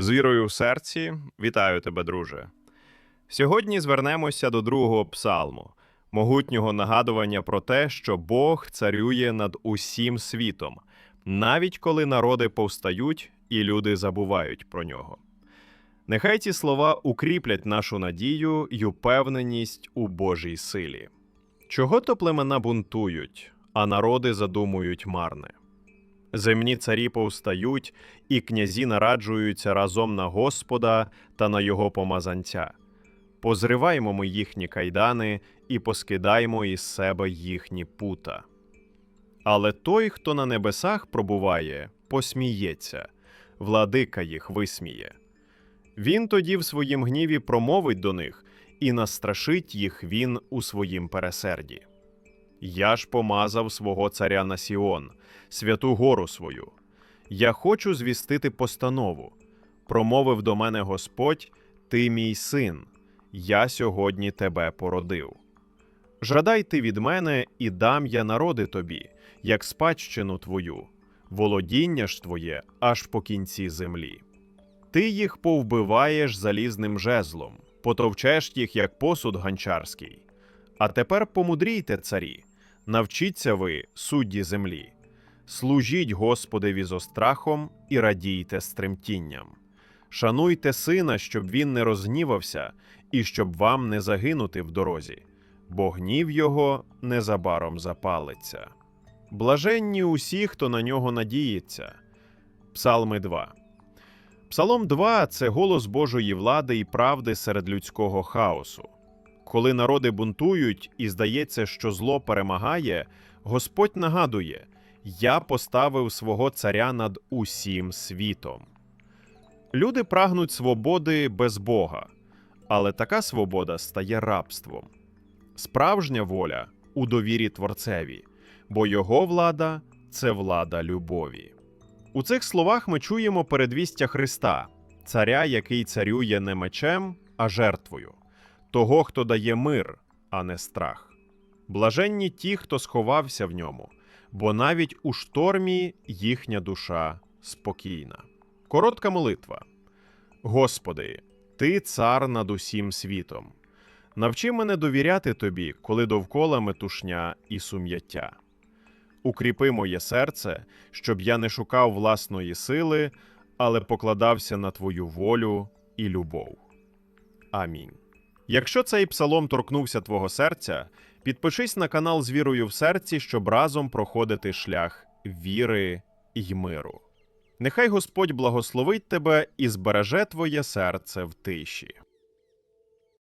З вірою в серці, вітаю тебе, друже. Сьогодні звернемося до другого псалму, могутнього нагадування про те, що Бог царює над усім світом, навіть коли народи повстають і люди забувають про нього. Нехай ці слова укріплять нашу надію й упевненість у Божій силі. Чого то племена бунтують, а народи задумують марне. Земні царі повстають, і князі нараджуються разом на Господа та на його помазанця. Позриваймо ми їхні кайдани і поскидаймо із себе їхні пута. Але той, хто на небесах пробуває, посміється, владика їх висміє. Він тоді в своїм гніві промовить до них і настрашить їх він у своїм пересерді. Я ж помазав свого царя на Сіон, святу гору свою. Я хочу звістити постанову. Промовив до мене Господь, ти мій син, я сьогодні тебе породив. Жадай ти від мене, і дам я народи тобі, як спадщину твою, володіння ж твоє аж по кінці землі. Ти їх повбиваєш залізним жезлом, потовчеш їх, як посуд ганчарський. А тепер помудрійте, царі, навчіться ви, судді землі. Служіть Господеві зо страхом і радійте з тремтінням. Шануйте сина, щоб він не розгнівався, і щоб вам не загинути в дорозі, бо гнів його незабаром запалиться. Блаженні усі, хто на нього надіється. Псалми 2. Псалом 2 – це голос Божої влади і правди серед людського хаосу. Коли народи бунтують і здається, що зло перемагає, Господь нагадує: Я поставив свого царя над усім світом. Люди прагнуть свободи без Бога, але така свобода стає рабством. Справжня воля у довірі Творцеві, бо його влада це влада любові. У цих словах ми чуємо передвістя Христа, царя, який царює не мечем, а жертвою, того, хто дає мир, а не страх. Блаженні ті, хто сховався в ньому, бо навіть у штормі їхня душа спокійна. Коротка молитва. Господи, Ти цар над усім світом. Навчи мене довіряти Тобі, коли довкола метушня і сум'яття. Укріпи моє серце, щоб я не шукав власної сили, але покладався на Твою волю і любов. Амінь. Якщо цей псалом торкнувся твого серця, підпишись на канал з вірою в серці, щоб разом проходити шлях віри й миру. Нехай Господь благословить тебе і збереже твоє серце в тиші.